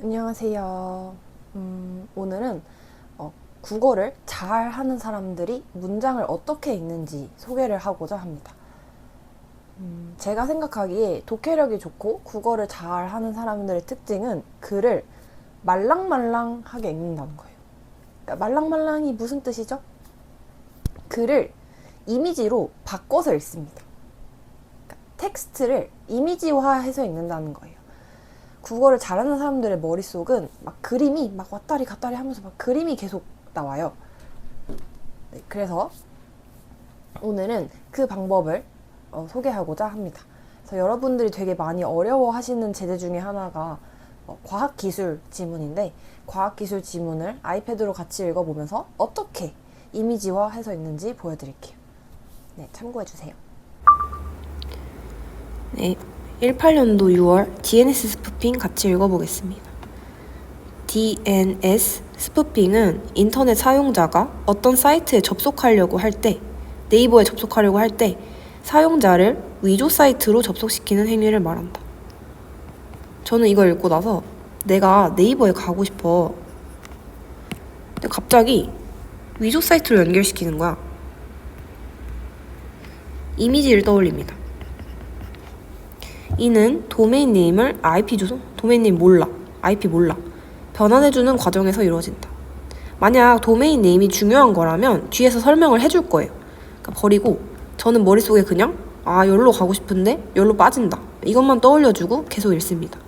안녕하세요. 음, 오늘은 어, 국어를 잘 하는 사람들이 문장을 어떻게 읽는지 소개를 하고자 합니다. 음, 제가 생각하기에 독해력이 좋고 국어를 잘 하는 사람들의 특징은 글을 말랑말랑하게 읽는다는 거예요. 그러니까 말랑말랑이 무슨 뜻이죠? 글을 이미지로 바꿔서 읽습니다. 그러니까 텍스트를 이미지화해서 읽는다는 거예요. 국어를 잘하는 사람들의 머릿속은 막 그림이 막 왔다리 갔다리 하면서 막 그림이 계속 나와요. 네, 그래서 오늘은 그 방법을 어, 소개하고자 합니다. 그래서 여러분들이 되게 많이 어려워하시는 제재 중에 하나가 어, 과학기술 지문인데 과학기술 지문을 아이패드로 같이 읽어보면서 어떻게 이미지화해서 읽는지 보여드릴게요. 네, 참고해주세요. 네, 18년도 6월 DNS 스푸핑 같이 읽어보겠습니다. DNS 스푸핑은 인터넷 사용자가 어떤 사이트에 접속하려고 할 때, 네이버에 접속하려고 할 때 사용자를 위조 사이트로 접속시키는 행위를 말한다. 저는 이걸 읽고 나서 내가 네이버에 가고 싶어. 근데 갑자기 위조 사이트로 연결시키는 거야. 이미지를 떠올립니다. 이는 도메인 네임을 IP 주소, 도메인 네임 몰라, IP 몰라 변환해주는 과정에서 이루어진다. 만약 도메인 네임이 중요한 거라면 뒤에서 설명을 해줄 거예요. 그러니까 버리고 저는 머릿속에 그냥 아 여기로 가고 싶은데 여기로 빠진다. 이것만 떠올려주고 계속 읽습니다.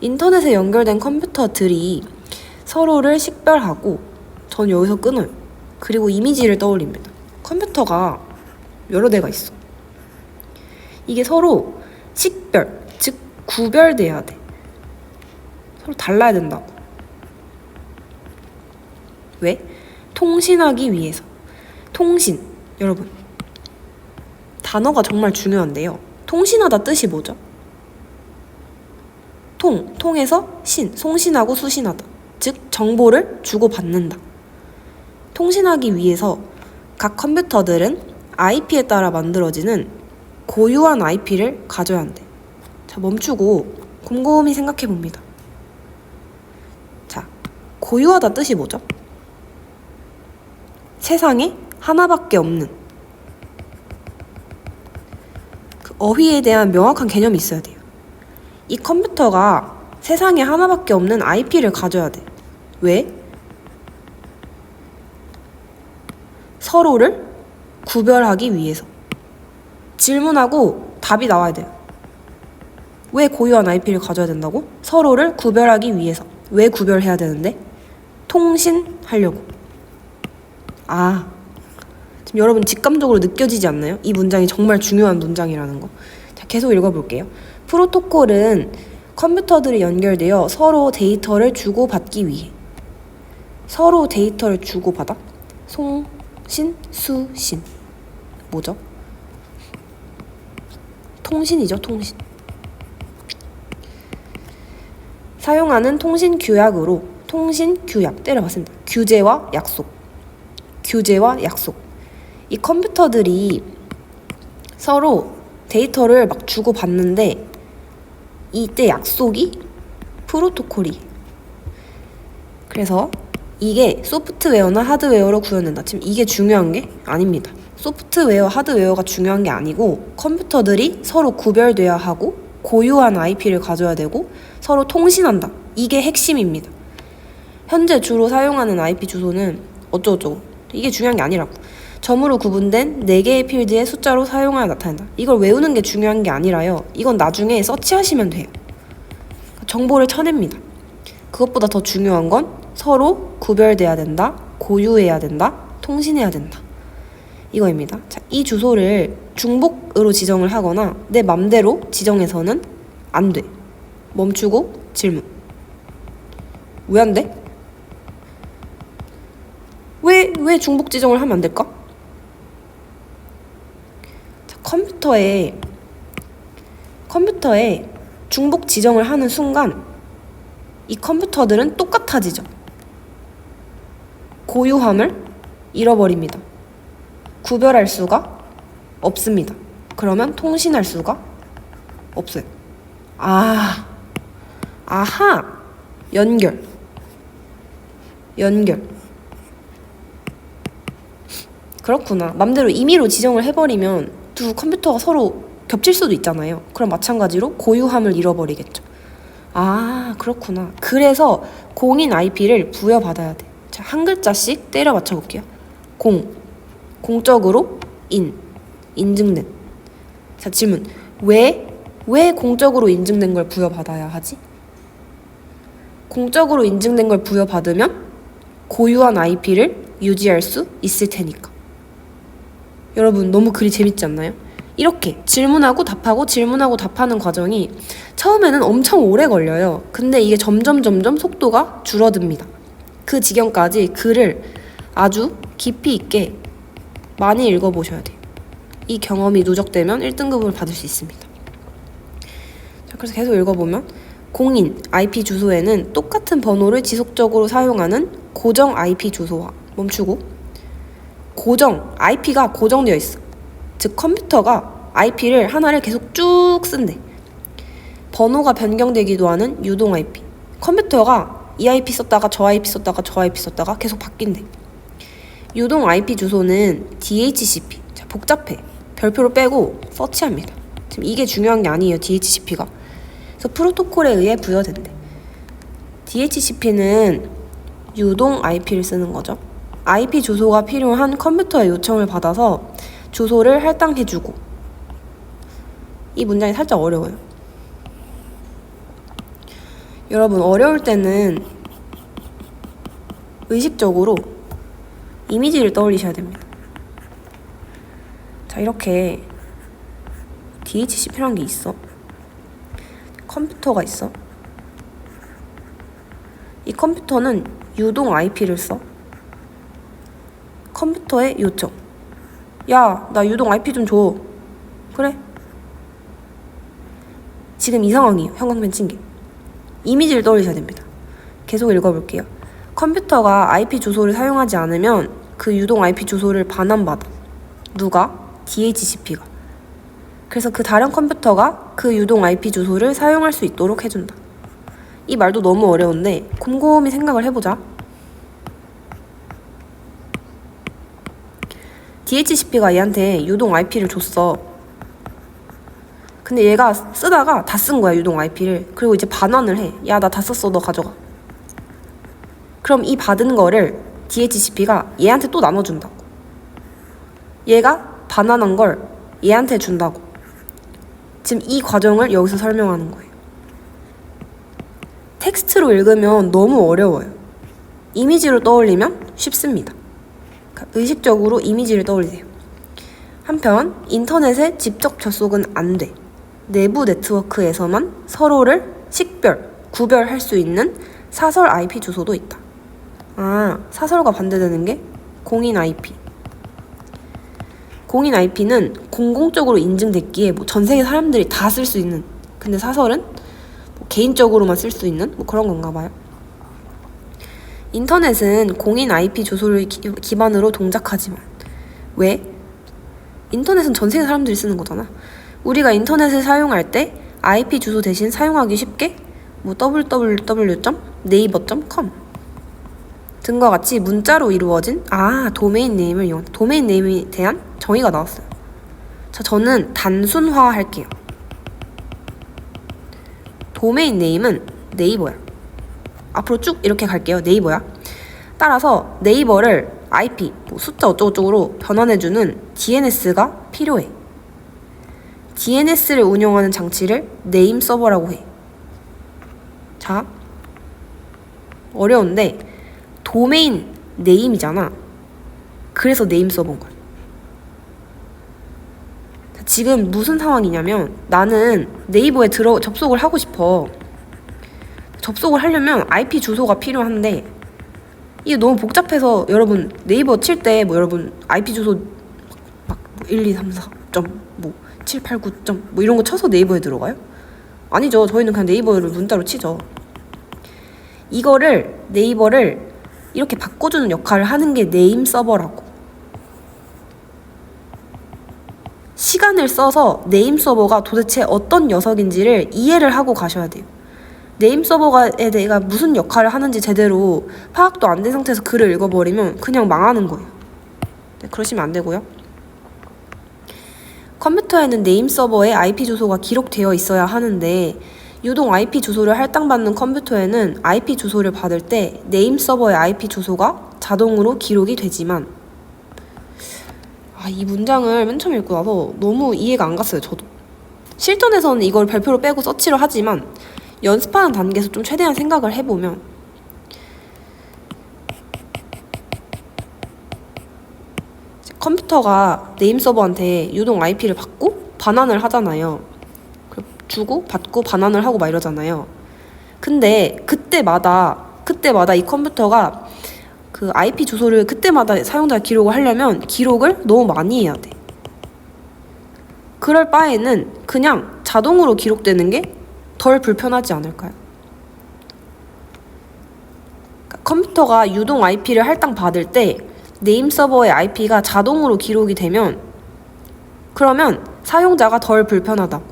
인터넷에 연결된 컴퓨터들이 서로를 식별하고 전 여기서 끊어요. 그리고 이미지를 떠올립니다. 컴퓨터가 여러 대가 있어. 이게 서로 식별, 즉 구별돼야 돼. 서로 달라야 된다고. 왜? 통신하기 위해서. 통신, 여러분. 단어가 정말 중요한데요. 통신하다 뜻이 뭐죠? 통, 통해서 신, 송신하고 수신하다. 즉, 정보를 주고받는다. 통신하기 위해서 각 컴퓨터들은 IP에 따라 만들어지는 고유한 IP를 가져야 한대. 자, 멈추고 곰곰이 생각해 봅니다. 자, 고유하다 뜻이 뭐죠? 세상에 하나밖에 없는 그 어휘에 대한 명확한 개념이 있어야 돼요. 이 컴퓨터가 세상에 하나밖에 없는 IP를 가져야 돼. 왜? 서로를 구별하기 위해서. 질문하고 답이 나와야 돼요. 왜 고유한 IP를 가져야 된다고? 서로를 구별하기 위해서. 왜 구별해야 되는데? 통신하려고. 아, 지금 여러분 직감적으로 느껴지지 않나요? 이 문장이 정말 중요한 문장이라는 거. 자, 계속 읽어볼게요. 프로토콜은 컴퓨터들이 연결되어 서로 데이터를 주고받기 위해 서로 데이터를 주고받아 송신 수신 뭐죠? 통신이죠, 통신. 사용하는 통신 규약으로 통신 규약 때려봤습니다. 규제와 약속. 규제와 약속. 이 컴퓨터들이 서로 데이터를 막 주고받는데 이때 약속이 프로토콜이. 그래서 이게 소프트웨어나 하드웨어로 구현된다. 지금 이게 중요한 게 아닙니다. 소프트웨어, 하드웨어가 중요한 게 아니고 컴퓨터들이 서로 구별돼야 하고 고유한 IP를 가져야 되고 서로 통신한다. 이게 핵심입니다. 현재 주로 사용하는 IP 주소는 어쩌고저쩌고. 이게 중요한 게 아니라고. 점으로 구분된 4개의 필드의 숫자로 사용하여 나타낸다. 이걸 외우는 게 중요한 게 아니라요. 이건 나중에 서치하시면 돼요. 정보를 쳐냅니다. 그것보다 더 중요한 건 서로 구별돼야 된다, 고유해야 된다, 통신해야 된다. 이거입니다. 자, 이 주소를 중복으로 지정을 하거나 내 맘대로 지정해서는 안 돼. 멈추고 질문. 왜 안 돼? 왜, 왜 중복 지정을 하면 안 될까? 자, 컴퓨터에, 컴퓨터에 중복 지정을 하는 순간 이 컴퓨터들은 똑같아지죠. 고유함을 잃어버립니다. 구별할 수가 없습니다. 그러면 통신할 수가 없어요. 아, 아하. 연결. 연결. 그렇구나. 맘대로 임의로 지정을 해버리면 두 컴퓨터가 서로 겹칠 수도 있잖아요. 그럼 마찬가지로 고유함을 잃어버리겠죠. 아, 그렇구나. 그래서 공인 IP를 부여받아야 돼. 자, 한 글자씩 때려 맞춰볼게요. 공. 공적으로 인. 인증된. 자, 질문. 왜, 왜 공적으로 인증된 걸 부여받아야 하지? 공적으로 인증된 걸 부여받으면 고유한 IP를 유지할 수 있을 테니까. 여러분, 너무 글이 재밌지 않나요? 이렇게 질문하고 답하고 질문하고 답하는 과정이 처음에는 엄청 오래 걸려요. 근데 이게 점점 점점 속도가 줄어듭니다. 그 지경까지 글을 아주 깊이 있게 많이 읽어보셔야 돼요. 이 경험이 누적되면 1등급을 받을 수 있습니다. 자, 그래서 계속 읽어보면 공인 IP 주소에는 똑같은 번호를 지속적으로 사용하는 고정 IP 주소와 멈추고 고정 IP가 고정되어 있어. 즉 컴퓨터가 IP를 하나를 계속 쭉 쓴대. 번호가 변경되기도 하는 유동 IP. 컴퓨터가 이 IP 썼다가 저 IP 썼다가 저 IP 썼다가 계속 바뀐대. 유동 IP 주소는 DHCP. 자, 복잡해. 별표로 빼고 서치합니다. 지금 이게 중요한 게 아니에요. DHCP가. 그래서 프로토콜에 의해 부여된대. DHCP는 유동 IP를 쓰는 거죠. IP 주소가 필요한 컴퓨터의 요청을 받아서 주소를 할당해주고 이 문장이 살짝 어려워요. 여러분 어려울 때는 의식적으로 이미지를 떠올리셔야 됩니다. 자 이렇게 DHCP라는 게 있어. 컴퓨터가 있어. 이 컴퓨터는 유동 IP를 써. 컴퓨터의 요청. 야, 나 유동 IP 좀 줘. 그래? 지금 이 상황이에요. 형광펜 친 게. 이미지를 떠올리셔야 됩니다. 계속 읽어볼게요. 컴퓨터가 IP 주소를 사용하지 않으면 그 유동 IP 주소를 반환받아. 누가? DHCP가. 그래서 그 다른 컴퓨터가 그 유동 IP 주소를 사용할 수 있도록 해준다. 이 말도 너무 어려운데 곰곰이 생각을 해보자. DHCP가 얘한테 유동 IP를 줬어. 근데 얘가 쓰다가 다 쓴 거야, 유동 IP를. 그리고 이제 반환을 해. 야, 나 다 썼어, 너 가져가. 그럼 이 받은 거를 DHCP가 얘한테 또 나눠준다고. 얘가 반환한 걸 얘한테 준다고. 지금 이 과정을 여기서 설명하는 거예요. 텍스트로 읽으면 너무 어려워요. 이미지로 떠올리면 쉽습니다. 그러니까 의식적으로 이미지를 떠올리세요. 한편 인터넷에 직접 접속은 안 돼. 내부 네트워크에서만 서로를 식별, 구별할 수 있는 사설 IP 주소도 있다. 아, 사설과 반대되는 게 공인 IP. 공인 IP는 공공적으로 인증됐기에 뭐 전 세계 사람들이 다 쓸 수 있는. 근데 사설은 뭐 개인적으로만 쓸 수 있는 뭐 그런 건가 봐요. 인터넷은 공인 IP 주소를 기, 기반으로 동작하지만 왜? 인터넷은 전 세계 사람들이 쓰는 거잖아. 우리가 인터넷을 사용할 때 IP 주소 대신 사용하기 쉽게 뭐 www.naver.com 등과 같이 문자로 이루어진 아 도메인 네임을 이용 도메인 네임에 대한 정의가 나왔어요. 자 저는 단순화 할게요. 도메인 네임은 네이버야. 앞으로 쭉 이렇게 갈게요. 네이버야. 따라서 네이버를 IP, 뭐 숫자 어쩌고저쩌고로 변환해주는 DNS가 필요해. DNS를 운영하는 장치를 네임 서버라고 해. 자, 어려운데 도메인 네임이잖아. 그래서 네임 서버인 거야. 자, 지금 무슨 상황이냐면 나는 네이버에 들어 접속을 하고 싶어. 접속을 하려면 IP 주소가 필요한데 이게 너무 복잡해서 여러분 네이버 칠 때 뭐 여러분 IP 주소 막 1, 2, 3, 4 점, 뭐 7, 8, 9 점, 뭐 이런 거 쳐서 네이버에 들어가요? 아니죠. 저희는 그냥 네이버를 문자로 치죠. 이거를 네이버를 이렇게 바꿔주는 역할을 하는 게 네임 서버라고. 시간을 써서 네임 서버가 도대체 어떤 녀석인지를 이해를 하고 가셔야 돼요. 네임 서버가에 내가 무슨 역할을 하는지 제대로 파악도 안 된 상태에서 글을 읽어버리면 그냥 망하는 거예요. 네, 그러시면 안 되고요. 컴퓨터에는 네임 서버에 IP 주소가 기록되어 있어야 하는데 유동 IP 주소를 할당받는 컴퓨터에는 IP 주소를 받을 때 네임 서버의 IP 주소가 자동으로 기록이 되지만 아, 이 문장을 맨 처음 읽고 나서 너무 이해가 안 갔어요, 저도. 실전에서는 이걸 발표로 빼고 서치를 하지만 연습하는 단계에서 좀 최대한 생각을 해보면 컴퓨터가 네임 서버한테 유동 IP를 받고 반환을 하잖아요. 주고 받고 반환을 하고 막 이러잖아요. 근데 그때마다 그때마다 이 컴퓨터가 그 IP 주소를 그때마다 사용자 기록을 하려면 기록을 너무 많이 해야 돼. 그럴 바에는 그냥 자동으로 기록되는 게 덜 불편하지 않을까요? 그러니까 컴퓨터가 유동 IP를 할당 받을 때 네임 서버의 IP가 자동으로 기록이 되면 그러면 사용자가 덜 불편하다고.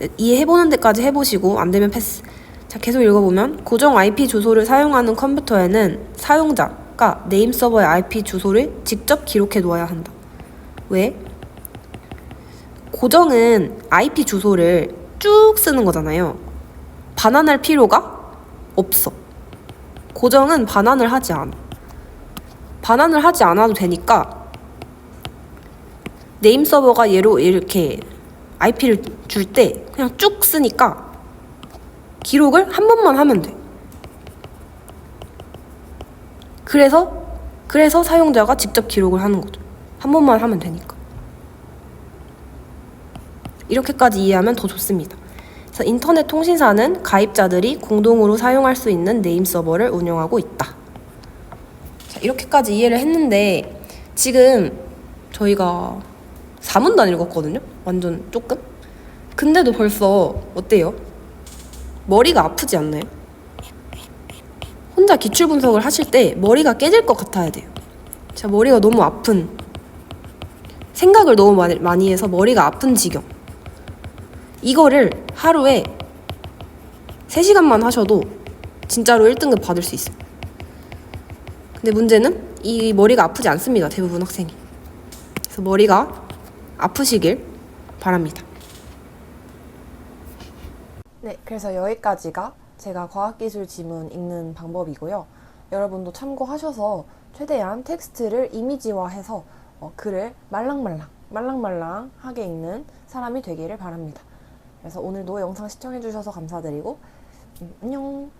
네, 이해해보는 데까지 해보시고 안 되면 패스. 자, 계속 읽어보면 고정 IP 주소를 사용하는 컴퓨터에는 사용자가 네임 서버의 IP 주소를 직접 기록해 놓아야 한다. 왜? 고정은 IP 주소를 쭉 쓰는 거잖아요. 반환할 필요가 없어. 고정은 반환을 하지 않아. 반환을 하지 않아도 되니까 네임 서버가 얘로 이렇게 IP를 줄 때 그냥 쭉 쓰니까 기록을 한 번만 하면 돼. 그래서 그래서 사용자가 직접 기록을 하는 거죠. 한 번만 하면 되니까. 이렇게까지 이해하면 더 좋습니다. 그래서 인터넷 통신사는 가입자들이 공동으로 사용할 수 있는 네임 서버를 운영하고 있다. 자, 이렇게까지 이해를 했는데 지금 저희가 4문도 안 읽었거든요. 완전 조금. 근데도 벌써 어때요? 머리가 아프지 않나요? 혼자 기출 분석을 하실 때 머리가 깨질 것 같아야 돼요. 제 머리가 너무 아픈 생각을 너무 많이, 많이 해서 머리가 아픈 지경. 이거를 하루에 3시간만 하셔도 진짜로 1등급 받을 수 있어요. 근데 문제는 이 머리가 아프지 않습니다. 대부분 학생이. 그래서 머리가 아프시길 바랍니다. 네, 그래서 여기까지가 제가 과학기술 지문 읽는 방법이고요. 여러분도 참고하셔서 최대한 텍스트를 이미지화해서 어, 글을 말랑말랑, 말랑말랑하게 읽는 사람이 되기를 바랍니다. 그래서 오늘도 영상 시청해주셔서 감사드리고, 음, 안녕!